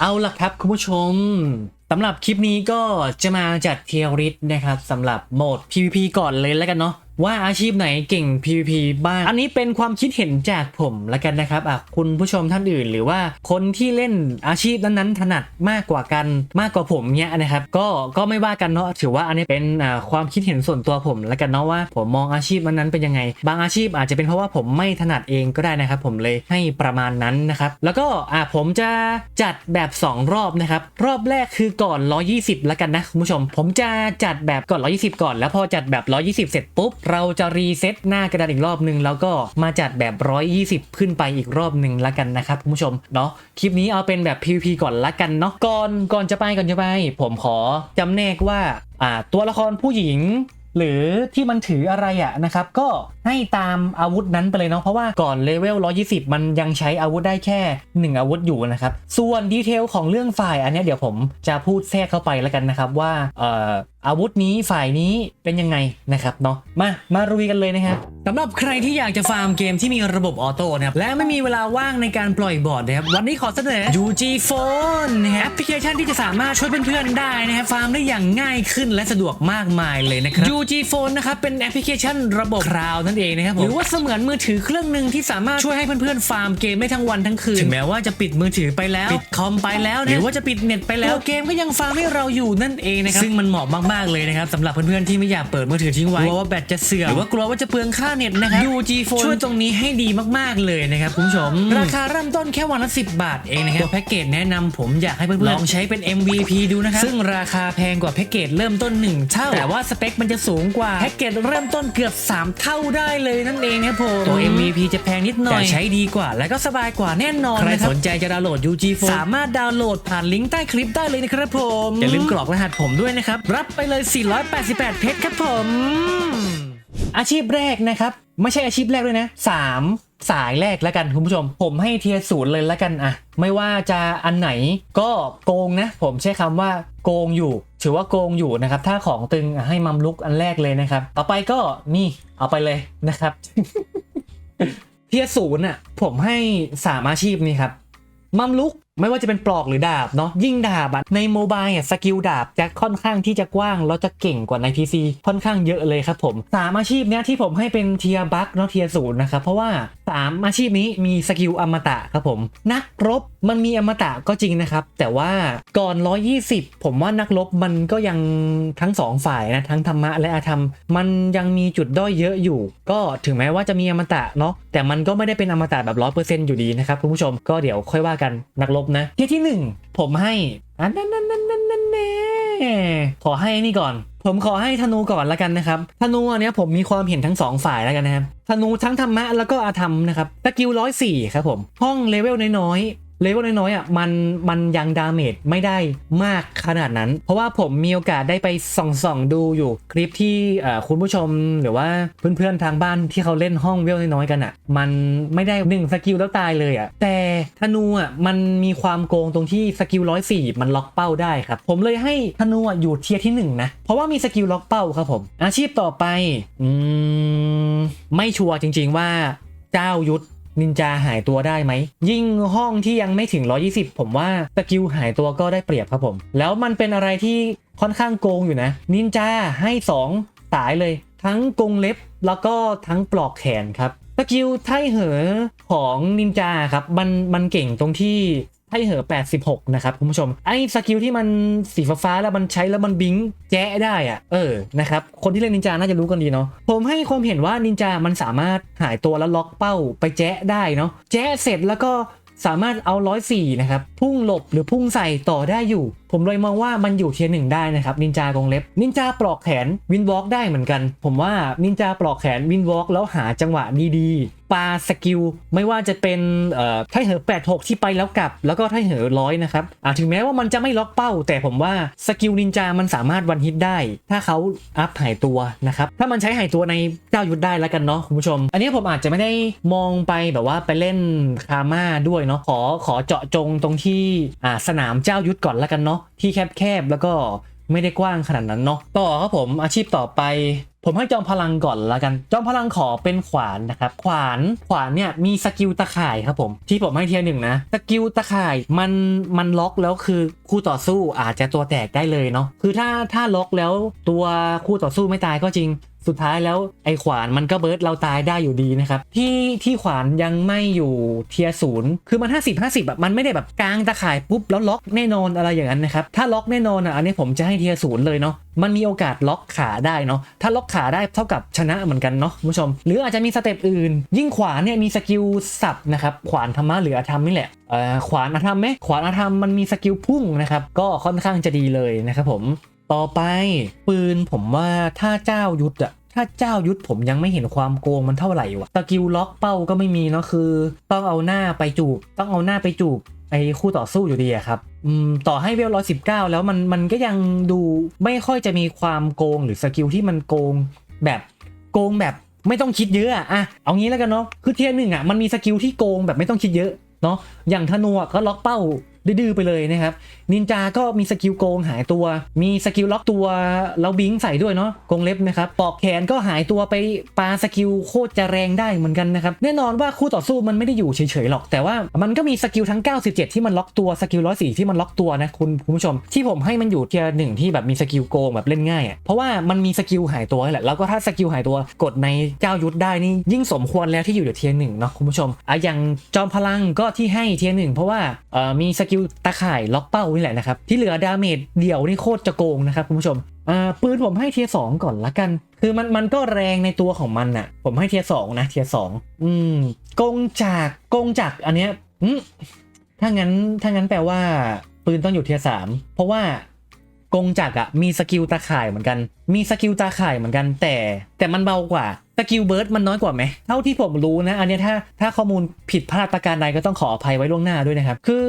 เอาล่ะครับคุณผู้ชมสำหรับคลิปนี้ก็จะมาจัดเทียริสนะครับสำหรับโหมด PVP ก่อนเลยแล้วกันเนาะ ว่าอาชีพไหนเก่ง PVP บ้าง อันนี้เป็นความคิดเห็นจากผมล้วกันนะครับอะคุณผู้ชมท่านอื่น หรือว่าคนที่เล่นอาชีพนั้นๆถนัดมากกว่ากันมากกว่าผมเนี้ยนะครับ ก็ก็ไม่ว่ากันเนาะถือว่าอันนี้เป็นอ่าความคิดเห็นส่วนตัวผมล้วกันเนาะว่า ผมมองอาชีพนั้นๆเป็นยังไง บางอาชีพอาจจะเป็นเพราะว่าผมไม่ถนัดเองก็ได้นะครับ ผมเลยให้ประมาณนั้นนะครับ แล้วก็อ่าผมจะจัดแบบ 2 รอบนะครับ รอบแรกคือก่อน 120ล้วกันนะคุณผู้ชม ผมจะจัดแบบก่อน 120 ก่อน แล้วพอจัดแบบ 120 เสร็จปุ๊บเราจะรีเซ็ตหน้ากระดานอีกรอบหนึ่งแล้วก็มาจัดแบบ 120 ขึ้นไปอีกรอบหนึ่งละกันนะครับคุณผู้ชมเนาะคลิปนี้เอาเป็นแบบ PVP ก่อนละกันเนาะก่อนก่อนจะไปก่อนจะไป ผมขอจำแนกว่าอ่าตัวละครผู้หญิงหรือที่มันถืออะไรอะนะครับ ก็ ให้ตามอาวุธนั้นไปเลยเนาะเพราะว่าก่อนเลเวล 120 มันยังใช้อาวุธได้แค่ 1 อาวุธอยู่นะครับ ส่วนดีเทลของเรื่องฝ่ายอันนี้เดี๋ยวผมจะพูดแทรกเข้าไปแล้วกันนะครับว่าเอ่ออาวุธนี้ฝ่ายนี้เป็นยังไงนะครับเนาะมามารุยกันเลยนะครับสำหรับใครที่อยากจะฟาร์มเกมที่มีระบบออโต้นะครับและไม่มีเวลาว่างในการปล่อยบอร์ดนะครับวันนี้ขอเสนอ UG Phone นะครับแอปพลิเคชันที่จะสามารถช่วยเพื่อนๆได้นะครับฟาร์มได้อย่างง่ายขึ้นและสะดวกมากมายเลยนะครับ UG Phone นะครับเป็นแอปพลิเคชันระบบคลาวด์นั่นเองนะครับผมหรือว่าเสมือนมือถือเครื่องหนึ่งที่สามารถช่วยให้เพื่อนๆฟาร์มเกมได้ทั้งวันทั้งคืนถึงแม้ว่าจะปิดมือถือไปแล้วปิดคอมไปแล้วนะหรือว่าจะปิดเน็ตไปแล้วเกมก็ยังฟาร์มให้เราอยู่นั่นเองนะครับซึ่งมันเหมาะมากๆเลยนะครับสำหรับเพื่อนๆที่ไม่อยากเปิดมือถือทิ้งไว้กลัวว่าแบตจะเสื่อมหรือว่ากลัวว่าจะเปลืองค่าเน็ตนะครับ UG Phone ช่วยตรงนี้ให้ดีมากๆเลยนะครับคุณผู้ชม ราคาเริ่มต้นแค่วันละ10 บาทเองนะครับตัวแพ็กเกจแนะนำผมอยากให้เพื่อนๆลองใช้เป็น MVP ดูนะครับซึ่งราคาแพงกว่าแพ็กเกจเริ่มต้น 1 เท่า แต่ว่าสเปคมันจะสูงกว่าแพ็กเกจเริ่มต้นเกือบ 3 เท่าได้เลยนั่นเองนะครับผมตัว MVP จะแพงนิดหน่อย แต่ใช้ดีกว่า และก็สบายกว่าแน่นอนใครสนใจจะดาวน์โหลด UG Phone สามารถดาวน์โหลดผ่านลิงก์ใต้คลิปได้เลยนะครับผม อย่าลืมกรอกรหัสผมด้วยนะครับ รับไปเลย 488 เพชรครับผม อาชีพแรกนะครับ ไม่ใช่อาชีพแรกเลยนะสามสายแรกแล้วกันคุณผู้ชม ผมให้เทียร์ศูนย์เลยแล้วกันอะไม่ว่าจะอันไหนก็โกงนะ ผมใช้คำว่าโกงอยู่ ถือว่าโกงอยู่นะครับ ถ้าของตึงให้มัมลุกอันแรกเลยนะครับ ต่อไปก็นี่เอาไปเลยนะครับ เทียศูนย์อะผมให้สามอาชีพนี่ครับ มัมลุก ไม่ว่าจะเป็นปลอกหรือดาบเนาะยิ่งดาบอะในโมบายอะสกิลดาบจะค่อนข้างที่จะกว้างแล้วจะเก่งกว่าใน PC ค่อนข้างเยอะเลยครับผมสามอาชีพเนี้ยที่ผมให้เป็นเทียบัคเนาะเทียศูนย์นะครับเพราะว่าสามอาชีพนี้มีสกิลอมตะครับผมนักรบมันมีอมตะก็จริงนะครับ แต่ว่าก่อน 120 ผมว่านักรบมันก็ยังทั้งสองฝ่ายนะทั้งธรรมะและอาธรรม มันยังมีจุดด้อยเยอะอยู่ ก็ถึงแม้ว่าจะมีอมตะเนาะแต่มันก็ไม่ได้เป็นอมตะแบบร้อยเปอร์เซ็นต์อยู่ดีนะครับคุณผู้ชมก็เดี๋ยวค่อยว่ากันนักรบนะเทียที่หนึ่งผมให้อันนั้นนั้นนั้นนั้นนั่นแน่ขอให้นี่ก่อน ผมขอให้ธนูก่อนละกันนะครับธนูอันนี้ผมมีความเห็นทั้งสองฝ่ายแล้วกันนะครับธนูทั้งธรรมะแล้วก็อาธรรมนะครับสกิลร้อยสี่ครับผมห้องเลเวลน้อยๆ เลเวลน้อยๆอะมันมันยังดาเมจไม่ได้มากขนาดนั้น เพราะว่าผมมีโอกาสได้ไปส่องๆดูอยู่คลิปที่คุณผู้ชมหรือว่าเพื่อนๆทางบ้านที่เขาเล่นห้องเวลน้อยๆกันอะ มันไม่ได้หนึ่งสกิลแล้วตายเลยอะแต่ธนูอะมันมีความโกงตรงที่สกิลร้อยสี่มันล็อกเป้าได้ครับผมเลยให้ธนูอะอยู่เทียร์ที่หนึ่งนะเพราะว่ามีสกิลล็อกเป้าครับผม อาชีพต่อไปอืมไม่ชัวร์จริง ๆว่าเจ้ายุทธ นินจาหายตัวได้ไหม ยิ่งห้องที่ยังไม่ถึง 120 ผมว่าสกิลหายตัวก็ได้เปรียบครับผม แล้วมันเป็นอะไรที่ค่อนข้างโกงอยู่นะ นินจาให้ 2 สายเลย ทั้งกรงเล็บแล้วก็ทั้งปลอกแขนครับสกิลไทเหอของนินจาครับมันมันเก่งตรงที่ ไทเหอ86 นะครับคุณผู้ชม ไอ้สกิลที่มันสีฟ้าๆแล้วมันใช้แล้วมันบิงแจ๊ะได้อะเออนะครับคนที่เล่นนินจาน่าจะรู้กันดีเนาะผมให้ความเห็นว่านินจามันสามารถหายตัวแล้วล็อกเป้าไปแจ๊ะได้เนาะแจ๊ะเสร็จแล้วก็สามารถเอา 104 นะครับ พุ่งหลบหรือพุ่งใส่ต่อได้อยู่ ผมเลยมองว่ามันอยู่เทียร์หนึ่งได้นะครับนินจากงเล็บนินจาปลอกแขนวินวอล์กได้เหมือนกัน ผมว่านินจาปลอกแขนวินวอล์กแล้วหาจังหวะดีๆปาสกิลไม่ว่าจะเป็นเอ่อไทเหอ86 ที่ไปแล้วกลับ แล้วก็ไทเหอร้อยนะครับอ่าถึงแม้ว่ามันจะไม่ล็อกเป้า แต่ผมว่าสกิลนินจามันสามารถวันฮิตได้ ถ้าเขาอัพหายตัวนะครับถ้ามันใช้หายตัวในเจ้ายุทธได้แล้วกันเนาะคุณผู้ชม อันนี้ผมอาจจะไม่ได้มองไปแบบว่าไปเล่นคาม่าด้วยเนาะขอขอเจาะจงตรงที่อ่าสนามเจ้ายุทธก่อนแล้วกันเนาะที่แคบๆแล้วก็ไม่ได้กว้างขนาดนั้นเนาะต่อครับผมอาชีพต่อไป ผมให้จอมพลังก่อนละกัน จอมพลังขอเป็นขวานนะครับ ขวานขวานเนี่ยมีสกิลตะข่ายครับผม ที่ผมให้เทียร์หนึ่งนะสกิลตะข่ายมันมันล็อกแล้วคือคู่ต่อสู้อาจจะตัวแตกได้เลยเนาะคือถ้าถ้าล็อกแล้วตัวคู่ต่อสู้ไม่ตายก็จริง สุดท้ายแล้วไอ้ขวานมันก็เบิร์ดเราตายได้อยู่ดีนะครับ ที่ที่ขวานยังไม่อยู่เทียศูนย์คือมัน 50 50แบบมันไม่ได้แบบกลางตะข่ายปุ๊บแล้วล็อกแน่นอนอะไรอย่างนั้นนะครับ ถ้าล็อกแน่นอนอะอันนี้ผมจะให้เทียศูนย์เลยเนาะมันมีโอกาสล็อกขาได้เนาะ ถ้าล็อกขาได้เท่ากับชนะเหมือนกันเนาะคุณผู้ชม หรืออาจจะมีสเต็ปอื่น ยิ่งขวานเนี่ยมีสกิลสับนะครับ ขวานธรรมะหรืออธรรมนี่แหละเอ่อขวานอธรรมไหมขวานอธรรมมันมีสกิลพุ่งนะครับ ก็ค่อนข้างจะดีเลยนะครับผม ต่อไปปืนผมว่าถ้าเจ้ายุทธอะ ถ้าเจ้ายุทธผมยังไม่เห็นความโกงมันเท่าไหร่วะสกิลล็อกเป้าก็ไม่มีเนาะคือ ต้องเอาหน้าไปจูบ ต้องเอาหน้าไปจูบไอ้คู่ต่อสู้อยู่ดีอะครับอืมต่อให้เวลร้อยสิบเก้าแล้วมันมันก็ยังดูไม่ค่อยจะมีความโกงหรือสกิลที่มันโกงแบบโกงแบบไม่ต้องคิดเยอะอะเอางี้แล้วกันเนาะคือเทียร์หนึ่งอะมันมีสกิลที่โกงแบบไม่ต้องคิดเยอะเนาะอย่างธนูก็ล็อกเป้าดื้อไปเลยนะครับ นินจาก็มีสกิลโกงหายตัว มีสกิลล็อกตัวแล้วบิงใส่ด้วยเนาะกงเล็บนะครับปอกแขนก็หายตัวไปปาสกิลโคตรจะแรงได้เหมือนกันนะครับแน่นอนว่าคู่ต่อสู้มันไม่ได้อยู่เฉยๆหรอก แต่ว่ามันก็มีสกิลทั้ง 97 ที่มันล็อกตัวสกิล104ที่มันล็อกตัวนะคุณคุณผู้ชม ที่ผมให้มันอยู่เทียร์หนึ่งที่แบบมีสกิลโกงแบบเล่นง่ายอะเพราะว่ามันมีสกิลหายตัวแหละแล้วก็ถ้าสกิลหายตัวกดในเจ้ายุทธได้นี่ยิ่งสมควรแล้วที่อยู่เทียร์หนึ่งเนาะคุณผู้ชมอะอย่างจอมพลังก็ที่ให้เทียร์หนึ่งเพราะว่าเอ่อมีสกิลตะข่ายล็อกเป้านี่แหละนะครับ ที่เหลือดาเมจเดี่ยวนี่โคตรจะโกงนะครับคุณผู้ชมอ่าปืนผมให้เทียสองก่อนละกัน คือมันมันก็แรงในตัวของมันอะผมให้เทียสองนะเทียสองอืมกงจากกงจากอันเนี้ยถ้างั้นถ้างั้นแปลว่าปืนต้องอยู่เทียสามเพราะว่า กงจักอะมีสกิลตาข่ายเหมือนกัน มีสกิลตาข่ายเหมือนกัน แต่แต่มันเบากว่าสกิลเบิร์ดมันน้อยกว่าไหมเท่าที่ผมรู้นะ อันเนี้ยถ้าถ้าข้อมูลผิดพลาดประการใดก็ต้องขออภัยไว้ล่วงหน้าด้วยนะครับ คือ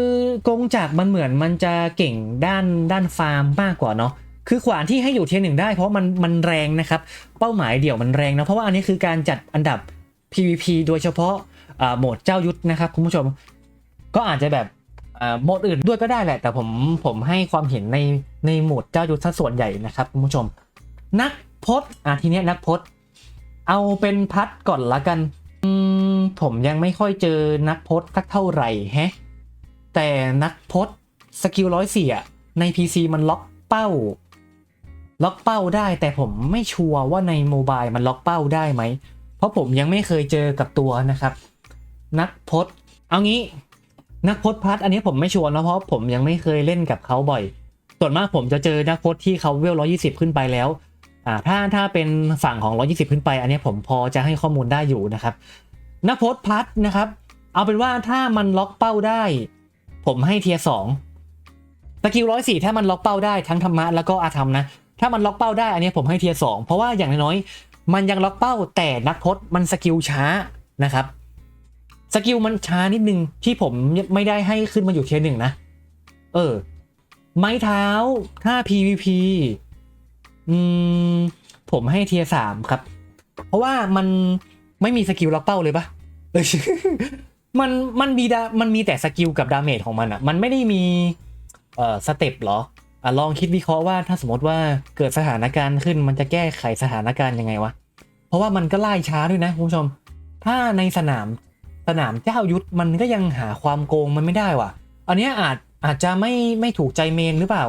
กงจักมันเหมือนมันจะเก่งด้านด้านฟาร์มมากกว่าเนาะคือขวานที่ให้อยู่เทียร์หนึ่งได้เพราะมันมันแรงนะครับ เป้าหมายเดี่ยวมันแรงนะเพราะว่าอันนี้คือการจัดอันดับ PVP โดยเฉพาะอ่าโหมดเจ้ายุทธนะครับคุณผู้ชม ก็อาจจะแบบ โหมดอื่นด้วยก็ได้แหละ แต่ผมผมให้ความเห็นในในโหมดเจ้ายุทธส่วนใหญ่นะครับคุณผู้ชม นักพจน์อะทีเนี้ยนักพจน์เอาเป็นพัดก่อนละกันอืมผมยังไม่ค่อยเจอนักพจน์สักเท่าไหร่แฮะแต่นักพจน์สกิลร้อยสี่อะใน PC มันล็อกเป้า ล็อกเป้าได้ แต่ผมไม่ชัวร์ว่าในโมบายมันล็อกเป้าได้ไหม เพราะผมยังไม่เคยเจอกับตัวนะครับ นักพจน์เอางี้ นักพจน์พัดอันนี้ผมไม่ชัวร์นะเพราะผมยังไม่เคยเล่นกับเขาบ่อย ส่วนมากผมจะเจอนักพจน์ที่เขาเวลร้อยี่สิบขึ้นไปแล้วอ่าถ้าถ้าเป็นฝั่งของ120ขึ้นไป อันนี้ผมพอจะให้ข้อมูลได้อยู่นะครับ นักโพสต์พัดนะครับ เอาเป็นว่าถ้ามันล็อกเป้าได้ ผมให้เทียร์สองสกิลร้อยสี่ถ้ามันล็อกเป้าได้ทั้งธรรมะแล้วก็อาธรรมนะถ้ามันล็อกเป้าได้อันนี้ผมให้เทียร์สองเพราะว่าอย่างน้อยๆมันยังล็อกเป้าแต่นักพจน์มันสกิลช้านะครับ สกิลมันช้านิดนึงที่ผมไม่ได้ให้ขึ้นมาอยู่เทียร์หนึ่งนะ เออ ไม้เท้าถ้า PVP อืม ผมให้เทียสามครับ เพราะว่ามันไม่มีสกิลล็อกเป้าเลยปะมันมันมีดามันมีแต่สกิลกับดาเมจของมันอะมันไม่ได้มีเอ่อสเต็ปเหรออะลองคิดวิเคราะห์ว่าถ้าสมมติว่าเกิดสถานการณ์ขึ้นมันจะแก้ไขสถานการณ์ยังไงวะ เพราะว่ามันก็ไล่ช้าด้วยนะคุณผู้ชม ถ้าในสนาม สนามเจ้ายุทธมันก็ยังหาความโกงมันไม่ได้ว่ะ อันนี้อาจอาจจะไม่ไม่ถูกใจเมนหรือเปล่า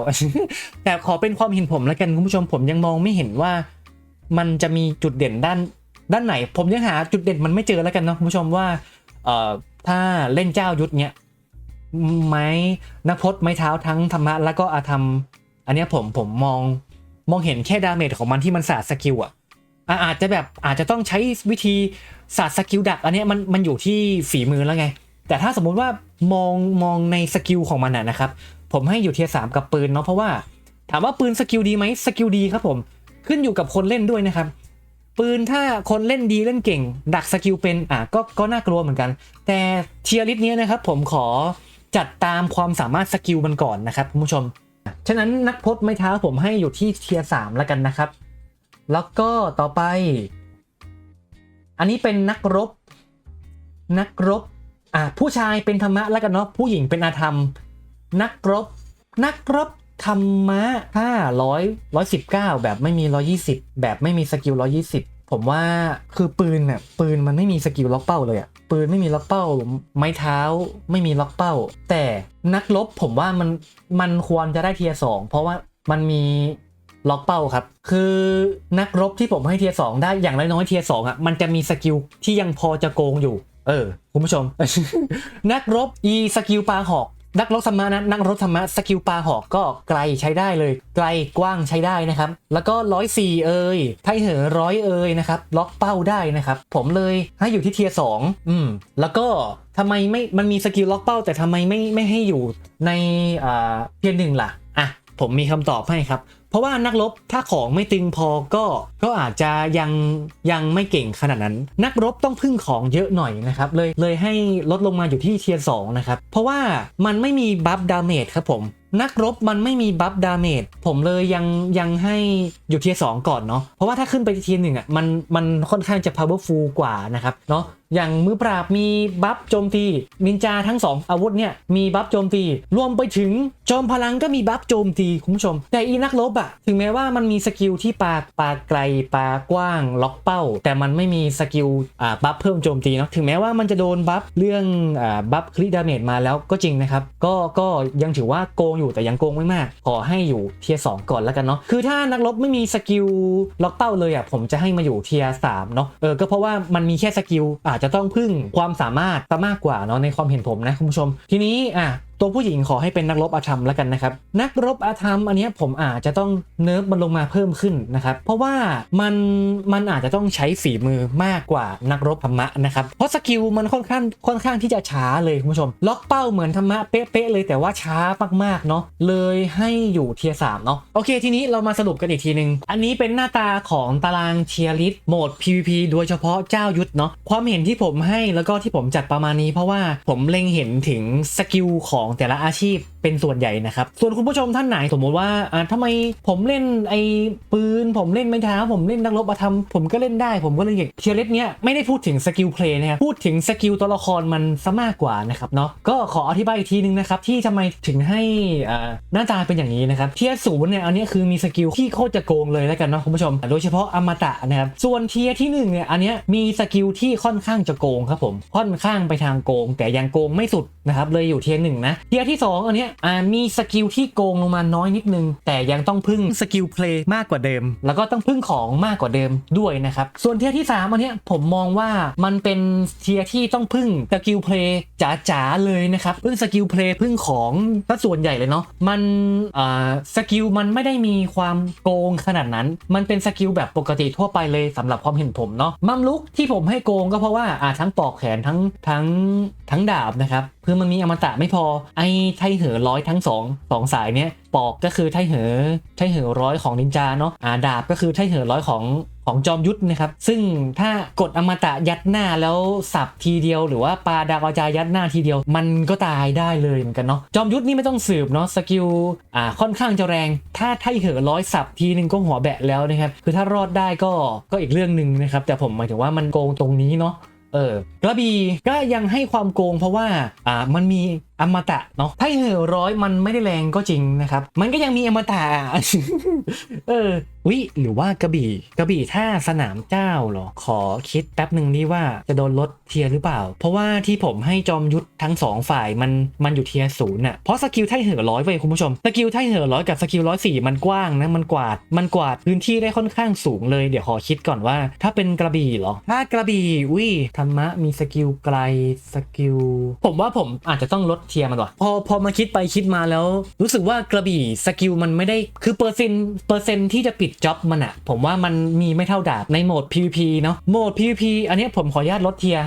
แต่ขอเป็นความเห็นผมแล้วกันคุณผู้ชมผมยังมองไม่เห็นว่า มันจะมีจุดเด่นด้านด้านไหน ผมยังหาจุดเด่นมันไม่เจอแล้วกันเนาะคุณผู้ชมว่าเอ่อถ้าเล่นเจ้ายุทธเนี้ยไม้นักพจน์ไม้เท้าทั้งธรรมะแล้วก็อาธรรม อันนี้ผมผมมองมองเห็นแค่ดาเมจของมันที่มันสาดสกิลอะ อาจจะแบบอาจจะต้องใช้วิธีสาดสกิลดักอันนี้มันมันอยู่ที่ฝีมือแล้วไง แต่ถ้าสมมุติว่ามองมองในสกิลของมันนะครับ ผมให้อยู่เทียร์สามกับปืนเนาะเพราะว่า ถามว่าปืนสกิลดีไหมสกิลดีครับผมขึ้นอยู่กับคนเล่นด้วยนะครับ ปืนถ้าคนเล่นดีเล่นเก่ง ดักสกิลเป็นอะก็ก็น่ากลัวเหมือนกัน แต่เทียร์ลิสต์นี้ยนะครับผมขอจัดตามความสามารถสกิลมันก่อนนะครับคุณผู้ชม ฉะนั้นนักพจน์ไม้เท้าผมให้อยู่ที่เทียร์สามแล้วกันนะครับ แล้วก็ต่อไป อันนี้เป็นนักรบ นักรบอะผู้ชายเป็นธรรมะแล้วกันเนาะผู้หญิงเป็นอาธรรม นักรบ นักรบธรรมะถ้าร้อยร้อยสิบเก้าแบบไม่มีร้อยี่สิบแบบไม่มีสกิลร้อยี่สิบผมว่าคือปืนเนี่ยปืนมันไม่มีสกิลล็อกเป้าเลยอะปืนไม่มีล็อกเป้า ไม้เท้าไม่มีล็อกเป้า แต่นักรบผมว่ามันมันควรจะได้เทียร์สองเพราะว่ามันมี ล็อกเป้าครับ คือนักรบที่ผมให้เทียร์สองได้อย่างน้อยๆเทียร์สองอะมันจะมีสกิลที่ยังพอจะโกงอยู่ เออ คุณผู้ชม นักรบอีสกิลปลาหอก นักรบธรรมะนะนักรบธรรมะสกิลปลาหอกก็ไกลใช้ได้เลย ไกลกว้างใช้ได้นะครับ แล้วก็ร้อยสี่เอ่ยไทเหอร้อยเอ่ยนะครับ ล็อกเป้าได้นะครับ ผมเลยให้อยู่ที่เทียร์สองอืม แล้วก็ทำไมไม่มันมีสกิลล็อกเป้า แต่ทำไมไม่ไม่ให้อยู่ในอ่าเทียร์หนึ่งล่ะอะผมมีคำตอบให้ครับ เพราะว่านักรบถ้าของไม่ตึงพอก็ก็อาจจะยังยังไม่เก่งขนาดนั้น นักรบต้องพึ่งของเยอะหน่อยนะครับเลยเลยให้ลดลงมาอยู่ที่เทียร์สองนะครับเพราะว่ามันไม่มีบัฟดาเมจครับผม นักรบมันไม่มีบัฟดาเมจผมเลยยังยังให้อยู่เทียร์สองก่อนเนาะเพราะว่าถ้าขึ้นไปเทียร์หนึ่งอะมันมันค่อนข้างจะ powerful กว่านะครับเนาะอย่างมือปราบมีบัฟโจมตีนินจาทั้งสองอาวุธเนี่ยมีบัฟโจมตี รวมไปถึงจอมพลังก็มีบัฟโจมตีคุณผู้ชม แต่อีนักรบอะถึงแม้ว่ามันมีสกิลที่ปาปาไกลปากว้าง ล็อกเป้า แต่มันไม่มีสกิลอ่าบัฟเพิ่มโจมตีเนาะถึงแม้ว่ามันจะโดนบัฟเรื่องอ่าบัฟคลิดาเมจมาแล้วก็จริงนะครับก็ก็ยังถือว่าโกงอยู่แต่ยังโกงไม่มาก ขอให้อยู่เทียร์สก่อนแล้วกันเนาะคือถ้านักรบไม่มีสกิลล็อกเป้าเลยอะผมจะให้มาอยู่เทียร์สามเนาะเออก็เพราะว่ามันมีแค่สกิลอาจจะต้องพึ่งความสามารถซะมากกว่าเนาะในความเห็นผมนะคุณผู้ชม ทีนี้อะ ตัวผู้หญิงขอให้เป็นนักรบอาธรรมแล้วกันนะครับ นักรบอาธรรมอันนี้ผมอาจจะต้องเนิร์ฟมันลงมาเพิ่มขึ้นนะครับ เพราะว่ามันมันอาจจะต้องใช้ฝีมือมากกว่านักรบธรรมะนะครับ เพราะสกิลมันค่อนข้างค่อนข้างที่จะช้าเลยคุณผู้ชม ล็อกเป้าเหมือนธรรมะเป๊ะๆเลยแต่ว่าช้ามากๆเนาะเลยให้อยู่เทียร์สามเนาะโอเคทีนี้เรามาสรุปกันอีกทีนึง อันนี้เป็นหน้าตาของตารางเทียร์ลิสโหมด PVP โดยเฉพาะเจ้ายุทธเนาะความเห็นที่ผมให้แล้วก็ที่ผมจัดประมาณนี้ เพราะว่าผมเล็งเห็นถึงสกิลของแต่ละอาชีพ เป็นส่วนใหญ่นะครับ ส่วนคุณผู้ชมท่านไหนสมมติว่าอ่าทำไมผมเล่นไอ้ปืน ผมเล่นไม้เท้า ผมเล่นนักรบอาธรรมผมก็เล่นได้ผมก็เล่นเก่งเทียร์ลิสเนี้ยไม่ได้พูดถึงสกิลเพลย์นะครับพูดถึงสกิลตัวละครมันซะมากกว่านะครับเนาะก็ขออธิบายอีกทีนึงนะครับที่ทำไมถึงให้อ่าหน้าตาเป็นอย่างนี้นะครับเทียร์ศูนย์เนี่ยอันนี้คือมีสกิลที่โคตรจะโกงเลยแล้วกันเนาะคุณผู้ชม โดยเฉพาะอมตะนะครับส่วนเทียร์ที่หนึ่งเนี่ยอันเนี้ยมีสกิลที่ค่อนข้างจะโกงครับผมค่อนข้างไปทางโกง แต่ยังโกงไม่สุดนะครับเลยอยู่เทียร์หนึ่งนะเทียร์ที่สองอันนี้มีสกิลที่โกงลงมาน้อยนิดนึง แต่ยังต้องพึ่งสกิลเพลย์มากกว่าเดิม แล้วก็ต้องพึ่งของมากกว่าเดิมด้วยนะครับ ส่วนเทียร์ที่สามอันเนี้ยผมมองว่ามันเป็นเทียร์ที่ต้องพึ่งสกิลเพลย์จ๋าๆเลยนะครับ พึ่งสกิลเพลย์พึ่งของซะส่วนใหญ่เลยเนาะมันอ่าสกิลมันไม่ได้มีความโกงขนาดนั้น มันเป็นสกิลแบบปกติทั่วไปเลยสำหรับความเห็นผมเนาะมัมลุกที่ผมให้โกงก็เพราะว่าอ่าทั้งปอกแขนทั้งทั้งทั้งดาบนะครับ คือมันมีอมตะไม่พอ ไอ้ไทเหอร้อยทั้งสองสองสายเนี้ยปอกก็คือไทเหอไทเหอร้อยของนินจาเนาะอาดาบก็คือไทเหอร้อยของของจอมยุทธนะครับ ซึ่งถ้ากดอมตะยัดหน้าแล้วสับทีเดียวหรือว่าปาดาวอาจายัดหน้าทีเดียว มันก็ตายได้เลยเหมือนกันเนาะจอมยุทธนี่ไม่ต้องสืบเนาะสกิลอ่าค่อนข้างจะแรง ถ้าไทเหอร้อยสับทีนึงก็หัวแบะแล้วนะครับ คือถ้ารอดได้ก็ก็อีกเรื่องหนึ่งนะครับ แต่ผมหมายถึงว่ามันโกงตรงนี้เนาะ เออกระบี่ก็ยังให้ความโกงเพราะว่าอ่ามันมี อมตะเนาะไพ่เหอร้อยมันไม่ได้แรงก็จริงนะครับ มันก็ยังมีอมตะเออวิหรือว่ากระบี่กระบี่ถ้าสนามเจ้าเหรอ ขอคิดแป๊บหนึ่งดีว่าจะโดนลดเทียร์หรือเปล่า เพราะว่าที่ผมให้จอมยุทธทั้งสองฝ่ายมันมันอยู่เทียร์ศูนย์น่ะเพราะสกิลไทเหอร้อยเว้ยคุณผู้ชมสกิลไทเหอร้อยกับสกิลร้อยสี่มันกว้างนะมันกวาดมันกวาดพื้นที่ได้ค่อนข้างสูงเลยเดี๋ยวขอคิดก่อนว่า ถ้าเป็นกระบี่เหรอ ถ้ากระบี่วิธรรมะมีสกิลไกลสกิลผมว่าผมอาจจะต้องลดเทียร์มันว่ะพอพอมาคิดไปคิดมาแล้ว รู้สึกว่ากระบี่สกิลมันไม่ได้คือเปอร์เซ็นต์เปอร์เซ็นต์ที่จะปิดจ็อบมันอะผมว่ามันมีไม่เท่าดาบในโหมด PVP เนาะโหมด PVP อันนี้ผมขออนุญาตลดเทียร์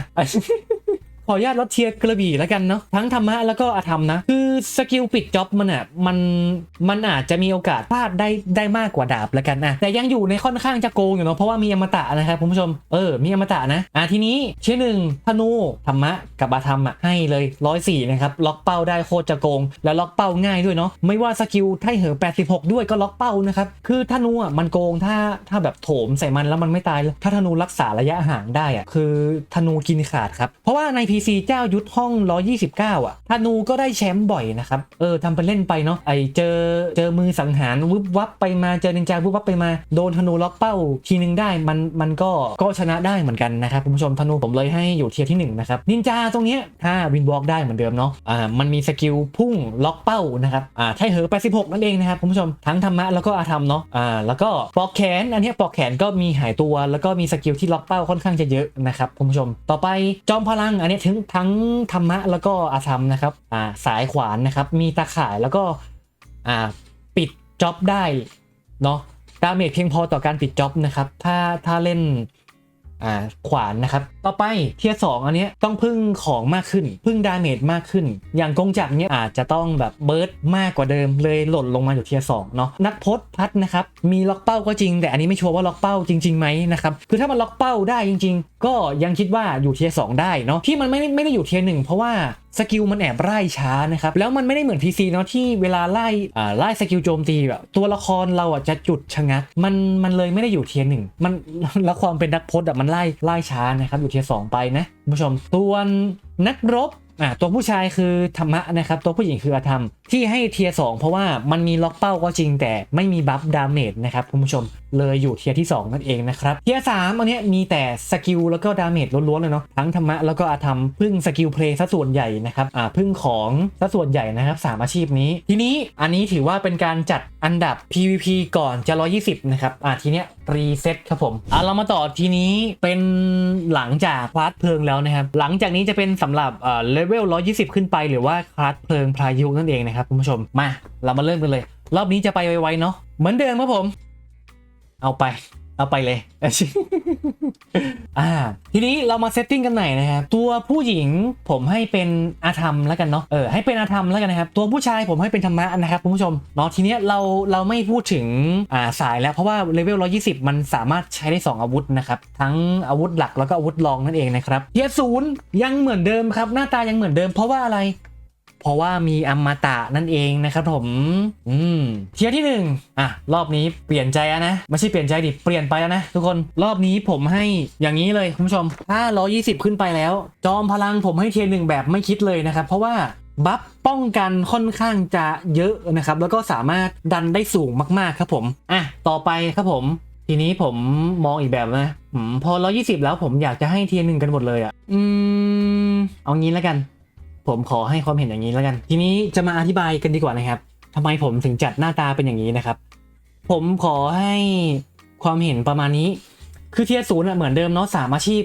ขออนุญาตลดเทียร์กระบี่แล้วกันเนาะทั้งธรรมะแล้วก็อาธรรมนะ คือสกิลปิดจ็อบมันอะมันมันอาจจะมีโอกาสพลาดได้ได้มากกว่าดาบแล้วกันนะแต่ยังอยู่ในค่อนข้างจะโกงอยู่เนาะเพราะว่ามีอมตะนะครับคุณผู้ชมเออมีอมตะนะอะทีนี้เชื่อหนึ่งธนูธรรมะกับอาธรรมอะให้เลยร้อยสี่นะครับล็อกเป้าได้โคตรจะโกง แล้วล็อกเป้าง่ายด้วยเนาะไม่ว่าสกิลไทเหอ86 ด้วยก็ล็อกเป้านะครับคือธนูอะมันโกงถ้าถ้าแบบโถมใส่มันแล้วมันไม่ตายถ้าธนูรักษาระยะห่างได้อะคือธนูกินขาดครับเพราะว่าใน PC เจ้ายุทธห้อง 129 อะธนูก็ได้แชมป์บ่อยนะครับ เออทำเป็นเล่นไปเนาะ ไอเจอเจอมือสังหารวึบวับไปมา เจอนินจาวึบวับไปมา โดนธนูล็อกเป้าทีนึงได้ มันมันก็ก็ชนะได้เหมือนกันนะครับคุณผู้ชมธนูผมเลยให้อยู่เทียร์ที่1นะครับ นินจาตรงเนี้ยถ้าวินวอล์กได้เหมือนเดิมเนาะ อ่า มันมีสกิลพุ่งล็อกเป้านะครับ อ่าไทเหอ86นั่นเองนะครับคุณผู้ชม ทั้งธรรมะแล้วก็อาธรรมเนาะ อ่า แล้วก็ปอกแขน อันนี้ปอกแขนก็มีหายตัว แล้วก็มีสกิลที่ล็อกเป้าค่อนข้างจะเยอะนะครับคุณผู้ชม ต่อไปจอมพลังอันนี้ทั้งทั้งธรรมะแล้วก็อาธรรมนะครับอ่าสายขวานนะครับ มีตาข่ายแล้วก็อ่าปิดจ็อบได้เนาะดาเมจเพียงพอต่อการปิดจ็อบนะครับ ถ้าถ้าเล่น อ่าขวานนะครับ ต่อไปเทียร์สองอันนี้ต้องพึ่งของมากขึ้น พึ่งดาเมจมากขึ้น อย่างกงจักรเนี้ยอาจจะต้องแบบเบิร์ดมากกว่าเดิมเลยหล่นลงมาอยู่เทียร์สองเนาะนักพจน์พัดนะครับมีล็อกเป้าก็จริง แต่อันนี้ไม่ชัวร์ว่าล็อกเป้าจริงๆไหมนะครับคือถ้ามันล็อกเป้าได้จริง ๆ ก็ยังคิดว่าอยู่เทียร์สองได้เนาะที่มันไม่ได้ไม่ได้อยู่เทียร์หนึ่งเพราะว่า สกิลมันแอบไล่ช้านะครับ แล้วมันไม่ได้เหมือน PC เนาะที่เวลาไล่อ่าไล่สกิลโจมตีแบบตัวละครเราอะจะจุดชะงัก มันมันเลยไม่ได้อยู่เทียร์หนึ่งมันแล้วความเป็นนักพจน์อะมันไล่ไล่ช้านะครับอยู่เทียร์สองไปนะคุณผู้ชมตัวนนักรบอ่าตัวผู้ชายคือธรรมะนะครับ ตัวผู้หญิงคืออาธรรม ที่ให้เทียร์สองเพราะว่ามันมีล็อกเป้าก็จริงแต่ไม่มีบัฟดาเมจนะครับคุณผู้ชมเลยอยู่เทียร์ที่ 2 นั่นเองนะครับเทียร์สามอันเนี้ยมีแต่สกิลแล้วก็ดาเมจล้วนๆเลยเนาะทั้งธรรมะแล้วก็อาธรรมพึ่งสกิลเพลย์ซะส่วนใหญ่นะครับอ่าพึ่งของซะส่วนใหญ่นะครับสามอาชีพนี้ ทีนี้อันนี้ถือว่าเป็นการจัดอันดับ PVP ก่อนจะ 120 นะครับอ่าทีเนี้ยรีเซ็ตครับผมอ่าเรามาต่อทีนี้เป็นหลังจากคลาสเพลิงแล้วนะครับหลังจากนี้จะเป็นสำหรับอ่อเลเวล 120 ขึ้นไปหรือว่าคลาสเพลิงพายุนั่นเองนะครับคุณผู้ชมมา เรามาเริ่มกันเลย รอบนี้จะไปไวๆเนาะเหมือนเดิมครับผม เอาไป เอาไปเลย อ่าทีนี้เรามาเซตติ้งกันหน่อยนะครับตัวผู้หญิงผมให้เป็นอาธรรมแล้วกันเนาะเออให้เป็นอาธรรมแล้วกันนะครับตัวผู้ชายผมให้เป็นธรรมะนะครับคุณผู้ชมเนาะทีเนี้ยเราเราไม่พูดถึงอ่าสายแล้วเพราะว่าเลเวล120 มันสามารถใช้ได้ 2 อาวุธนะครับทั้งอาวุธหลักแล้วก็อาวุธรองนั่นเองนะครับเทียศูนย์ยังเหมือนเดิมครับหน้าตายังเหมือนเดิมเพราะว่าอะไร เพราะว่ามีอมตะนั่นเองนะครับผม อืม เทียร์ที่หนึ่งอะ รอบนี้เปลี่ยนใจแล้วนะ ไม่ใช่เปลี่ยนใจดิ เปลี่ยนไปแล้วนะทุกคน รอบนี้ผมให้อย่างนี้เลยคุณผู้ชมถ้า120 ขึ้นไปแล้ว จอมพลังผมให้เทียร์หนึ่งแบบไม่คิดเลยนะครับ เพราะว่าบัฟป้องกันค่อนข้างจะเยอะนะครับ แล้วก็สามารถดันได้สูงมากๆครับผม อะ ต่อไปครับผม ทีนี้ผมมองอีกแบบนะอืมพอ120แล้วผมอยากจะให้เทียร์หนึ่งกันหมดเลยอะ อืม เอางี้แล้วกัน ผมขอให้ความเห็นอย่างนี้แล้วกัน ทีนี้จะมาอธิบายกันดีกว่านะครับทำไมผมถึงจัดหน้าตาเป็นอย่างนี้นะครับ ผมขอให้ความเห็นประมาณนี้ คือเทียร์ศูนย์อะเหมือนเดิมเนาะสามอาชีพ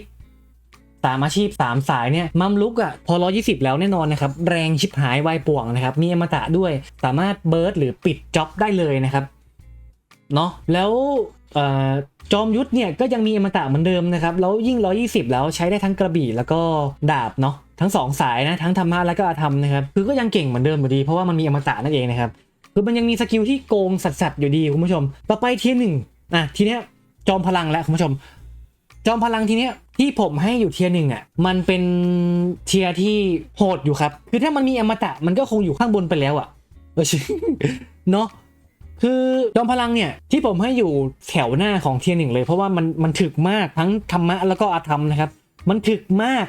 สามอาชีพสามสายเนี่ยมัมลุกอะพอร้อยี่สิบแล้วแน่นอนนะครับ แรงชิบหายวายป่วงนะครับ มีอมตะด้วย สามารถเบิร์ดหรือปิดจ็อบได้เลยนะครับเนาะแล้วจอมยุทธเนี่ยก็ยังมีอมตะเหมือนเดิมนะครับ แล้วยิ่ง120แล้วใช้ได้ทั้งกระบี่แล้วก็ดาบเนาะ ทั้งสองสายนะทั้งธรรมะแล้วก็อาธรรมนะครับคือก็ยังเก่งเหมือนเดิมอยู่ดี เพราะว่ามันมีอมตะนั่นเองนะครับคือมันยังมีสกิลที่โกงสัสๆอยู่ดีคุณผู้ชม ต่อไปเทียร์หนึ่งอะทีเนี้ยจอมพลังแล้วคุณผู้ชม จอมพลังทีเนี้ยที่ผมให้อยู่เทียร์หนึ่งอะมันเป็นเทียร์ที่โหดอยู่ครับ คือถ้ามันมีอมตะมันก็คงอยู่ข้างบนไปแล้วอะเออเนาะคือจอมพลังเนี่ยที่ผมให้อยู่แถวหน้าของเทียร์หนึ่งเลย เพราะว่ามันมันถึกมากทั้งธรรมะแล้วก็อาธรรมนะครับ มันถึกมาก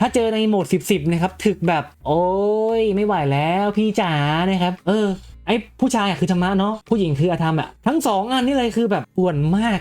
ถ้าเจอในโหมด 10 10นะครับถึกแบบโอ้ยไม่ไหวแล้วพี่จ๋านะครับ เออไอผู้ชายอะคือธรรมะเนาะผู้หญิงคืออาธรรมอะทั้งสองอันนี่เลยคือแบบป่วนมาก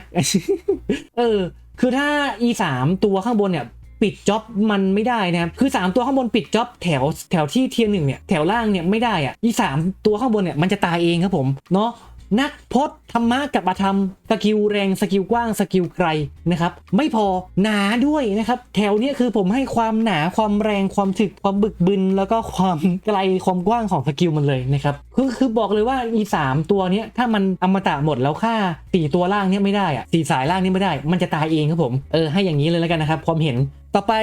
เออคือถ้า e 3ตัวข้างบนเนี่ยปิดจ็อบมันไม่ได้นะครับคือ 3 ตัวข้างบนปิดจ็อบแถวแถวที่เทียร์หนึ่งเนี่ยแถวล่างเนี่ยไม่ได้อะอีสามตัวข้างบนเนี่ยมันจะตายเองครับผมเนาะ นักพจน์ธรรมะกับอาธรรม สกิลแรงสกิลกว้างสกิลไกลนะครับไม่พอหนาด้วยนะครับแถวเนี้ยคือผมให้ความหนาความแรงความถึกความบึกบึน แล้วก็ความไกลความกว้างของสกิลมันเลยนะครับคือคือบอกเลยว่าอีสามตัวเนี้ยถ้ามันอมตะหมดแล้วค่าสี่ตัวล่างเนี่ยไม่ได้อะสี่สายล่างนี่ไม่ได้ มันจะตายเองครับผมเออให้อย่างนี้เลยแล้วกันนะครับความเห็น ต่อไป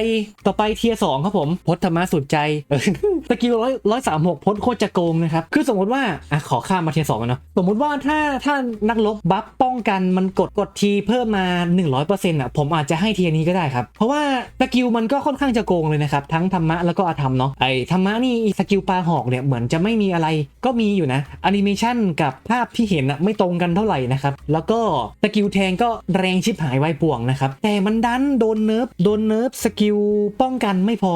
ต่อไปเทียสองครับผมพจน์ธรรมะสุดใจเออสกิลร้อยร้อยสามหกพจน์โคตรจะโกงนะครับ คือสมมติว่าอะขอข้ามมาเทียสองกันเนาะสมมติว่าถ้าถ้านักลบบัฟป้องกันมันกดกดทีเพิ่มมา 100%อะผมอาจจะให้เทียนี้ก็ได้ครับ เพราะว่าสกิลมันก็ค่อนข้างจะโกงเลยนะครับ ทั้งธรรมะแล้วก็อาธรรมเนาะไอ้ธรรมะนี่สกิลปลาหอกเนี่ยเหมือนจะไม่มีอะไรก็มีอยู่นะแอนิเมชันกับภาพที่เห็นอะไม่ตรงกันเท่าไหร่นะครับแล้วก็สกิลแทงก็แรงชิบหายไวป่วงนะครับแต่มันดันโดนเนิร์ฟโดนเนิร์ฟสกิลป้องกันไม่พอ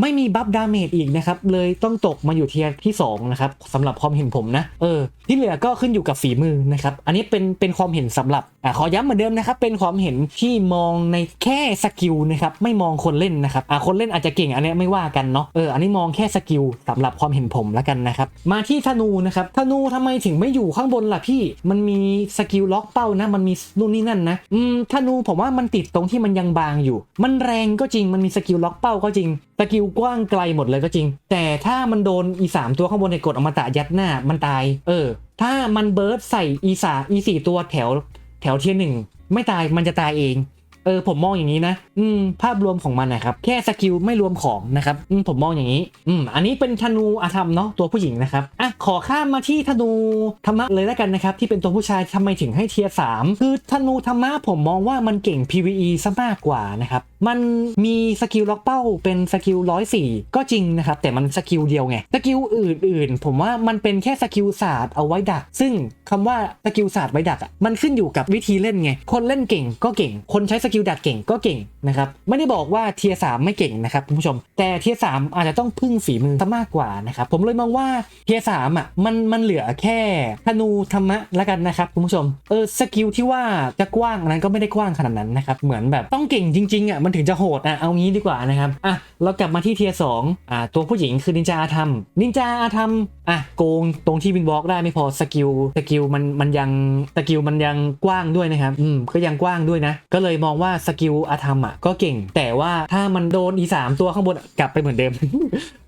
ไม่มีบัฟดาเมจอีกนะครับ เลยต้องตกมาอยู่เทียร์ที่ 2 นะครับสำหรับความเห็นผมนะ เออ ที่เหลือก็ขึ้นอยู่กับฝีมือนะครับ อันนี้เป็นเป็นความเห็นสำหรับอ่าขอย้ำเหมือนเดิมนะครับ เป็นความเห็นที่มองในแค่สกิลนะครับ ไม่มองคนเล่นนะครับอ่าคนเล่นอาจจะเก่งอันนี้ไม่ว่ากันเนาะเอออันนี้มองแค่สกิลสำหรับความเห็นผมแล้วกันนะครับ มาที่ธนูนะครับธนูทำไมถึงไม่อยู่ข้างบนล่ะพี่ มันมีสกิลล็อกเป้านะ มันมีนู่นนี่นั่นนะอืมธนูผมว่ามันติดตรงที่มันยังบางอยู่ มันแรงก็จริงมันมีสกิลล็อกเป้าก็จริง สกิลกว้างไกลหมดเลยก็จริง แต่ถ้ามันโดนอีสามตัวข้างบนในกดอมตะยัดหน้ามันตาย เออ ถ้ามันเบิร์ดใส่อีสาอีสี่ตัวแถวแถวเทียร์หนึ่งไม่ตายมันจะตายเองเออผมมองอย่างนี้นะ อืม ภาพรวมของมันนะครับ แค่สกิลไม่รวมของนะครับ อืมผมมองอย่างนี้ อืม อันนี้เป็นธนูอาธรรมเนาะตัวผู้หญิงนะครับ อะ ขอข้ามมาที่ธนูธรรมะเลยแล้วกันนะครับ ที่เป็นตัวผู้ชายทำไมถึงให้เทียร์สามคือธนูธรรมะผมมองว่ามันเก่ง PVE ซะมากกว่านะครับ มันมีสกิลล็อกเป้าเป็นสกิลร้อยสี่ก็จริงนะครับ แต่มันสกิลเดียวไง สกิลอื่นๆ ผมว่ามันเป็นแค่สกิลศาสตร์เอาไว้ดัก ซึ่งคำว่าสกิลศาสตร์ไว้ดักอะมันขึ้นอยู่กับวิธีเล่นไง คนเล่นเก่งก็เก่ง คนใช้สกิลดักเก่งก็เก่งนะครับ ไม่ได้บอกว่าเทียสามไม่เก่งนะครับคุณผู้ชม แต่เทียสามอาจจะต้องพึ่งฝีมือซะมากกว่านะครับ ผมเลยมองว่าเทียสามอะมันมันเหลือแค่ธนูธรรมะละกันนะครับคุณผู้ชม เออสกิลที่ว่าจะกว้างนนั้นก็ไม่ได้กว้างขนาดนั้นนะครับ เหมือนแบบต้องเก่งจริงๆอะมันถึงจะโหดอะเอางี้ดีกว่านะครับอะเรากลับมาที่เทียสองอ่าตัวผู้หญิงคือนินจาอาธรรมนินจาอาธรรม อะโกงตรงที่วินบล็อกได้ไม่พอสกิลสกิลมันมันยังสกิลมันยังกว้างด้วยนะครับอืมก็ยังกว้างด้วยนะ ก็เลยมองว่าสกิลอาธรรมอะก็เก่ง แต่ว่าถ้ามันโดนอีสามตัวข้างบนกลับไปเหมือนเดิม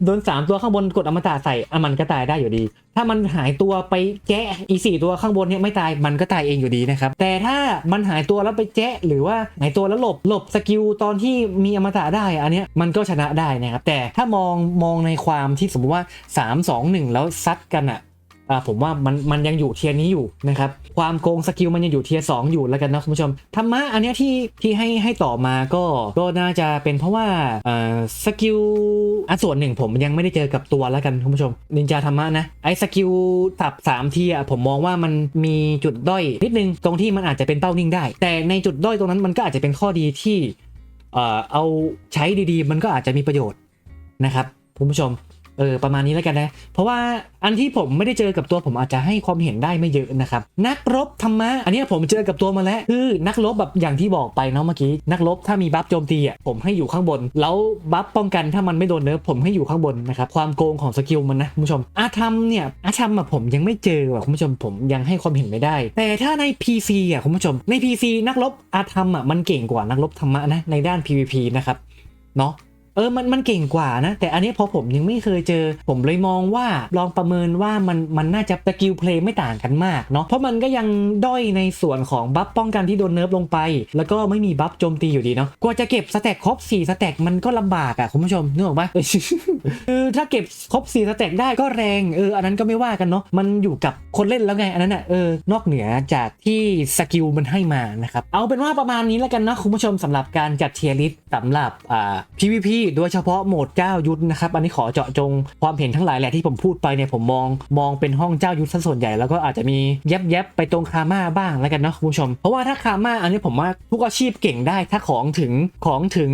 โดนสามตัวข้างบนกดอมตะใส่อะมันก็ตายได้อยู่ดี ถ้ามันหายตัวไปแจ๊ะอีสี่ตัวข้างบนเนี่ยไม่ตายมันก็ตายเองอยู่ดีนะครับแต่ถ้ามันหายตัวแล้วไปแจ๊ะหรือว่าหายตัวแล้วหลบหลบสกิลตอนที่มีอมตะได้อันเนี้ยมันก็ชนะได้นะครับแต่ถ้ามองมองในความที่สมมติว่า 3 2 1 แล้วซัดกันอะอ่าผมว่ามันมันยังอยู่เทียร์นี้อยู่นะครับ ความโกงสกิลมันยังอยู่เทียร์สองอยู่แล้วกันนะคุณผู้ชมธรรมะอันเนี้ยที่ที่ให้ให้ต่อมาก็ก็น่าจะเป็นเพราะว่าสกิลอะส่วนหนึ่งผมยังไม่ได้เจอกับตัวแล้วกันคุณผู้ชมนินจาธรรมะนะไอ้สกิลสับสามทีอะผมมองว่ามันมีจุดด้อยนิดนึงตรงที่มันอาจจะเป็นเป้านิ่งได้ แต่ในจุดด้อยตรงนั้นมันก็อาจจะเป็นข้อดีที่เออเอาใช้ดีๆ มันก็อาจจะมีประโยชน์นะครับคุณผู้ชม เออประมาณนี้แล้วกันนะ เพราะว่าอันที่ผมไม่ได้เจอกับตัวผมอาจจะให้ความเห็นได้ไม่เยอะนะครับ นักรบธรรมะ อันนี้ผมเจอกับตัวมาแล้ว คือนักรบแบบอย่างที่บอกไปเนาะเมื่อกี้ นักรบถ้ามีบัฟโจมตีอะผมให้อยู่ข้างบน แล้วบัฟป้องกันถ้ามันไม่โดนเนิร์ฟผมให้อยู่ข้างบนนะครับ ความโกงของสกิลมันนะคุณผู้ชม อาธรรมเนี่ยอาธรรมอะผมยังไม่เจอว่ะคุณผู้ชมผมยังให้ความเห็นไม่ได้ แต่ถ้าใน PC อะคุณผู้ชม ใน PC นักรบอาธรรมอะมันเก่งกว่านักรบธรรมะนะในด้าน PVP นะครับเนาะ เออมันมันเก่งกว่านะ แต่อันนี้พอผมยังไม่เคยเจอ ผมเลยมองว่าลองประเมินว่ามันมันน่าจะสกิลเพลย์ไม่ต่างกันมากเนาะเพราะมันก็ยังด้อยในส่วนของบัฟป้องกันที่โดนเนิร์ฟลงไป แล้วก็ไม่มีบัฟโจมตีอยู่ดีเนาะกว่าจะเก็บสแต็กครบ4สแต็กมันก็ลำบากอะคุณผู้ชมนึกออกปะคือถ้าเก็บครบ4สแต็กได้ก็แรงเอออันนั้นก็ไม่ว่ากันเนาะมันอยู่กับคนเล่นแล้วไงอันนั้นอะเออนอกเหนือจากที่สกิลมันให้มานะครับเอาเป็นว่าประมาณนี้แล้วกันนะคุณผู้ชมสำหรับการจัดเทียร์ลิสต์สำหรับอ่า PVP โดยเฉพาะโหมดเจ้ายุทธนะครับ อันนี้ขอเจาะจงความเห็นทั้งหลายแหละที่ผมพูดไปเนี่ยผมมองมองเป็นห้องเจ้ายุทธซะส่วนใหญ่แล้วก็อาจจะมีแยบแยบไปตรงคาม่าบ้างแล้วกันเนาะคุณผู้ชม เพราะว่าถ้าคาม่าอันนี้ผมว่าทุกอาชีพเก่งได้ถ้าของถึงของถึง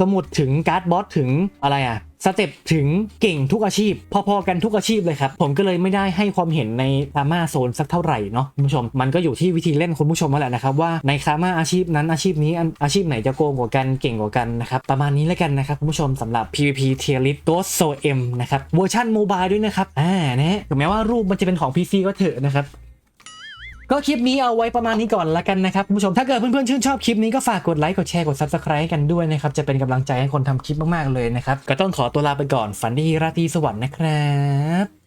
สมุดถึงการ์ดบอสถึงอะไรอะ สเต็ปถึงเก่งทุกอาชีพ พอๆกันทุกอาชีพเลยครับ ผมก็เลยไม่ได้ให้ความเห็นในคาม่าโซนสักเท่าไหร่เนาะคุณผู้ชม มันก็อยู่ที่วิธีเล่นคุณผู้ชมนั่นแหละนะครับ ว่าในคาม่าอาชีพนั้นอาชีพนี้อาชีพไหนจะโกงกว่ากันเก่งกว่ากันนะครับประมาณนี้แล้วกันนะครับคุณผู้ชมสำหรับ PVP Tier List Ghost Soul M นะครับเวอร์ชันโมบายด้วยนะครับอ่านะถึงแม้ว่ารูปมันจะเป็นของ PC ก็เถอะนะครับ ก็คลิปนี้เอาไว้ประมาณนี้ก่อนละกันนะครับคุณผู้ชมถ้าเกิดเพื่อนๆชื่นชอบคลิปนี้ก็ฝากกดไลค์กดแชร์กด subscribe กันด้วยนะครับจะเป็นกำลังใจให้คนทำคลิปมากๆเลยนะครับก็ต้องขอตัวลาไปก่อนฝันดีราตรีสวัสดิ์นะครับ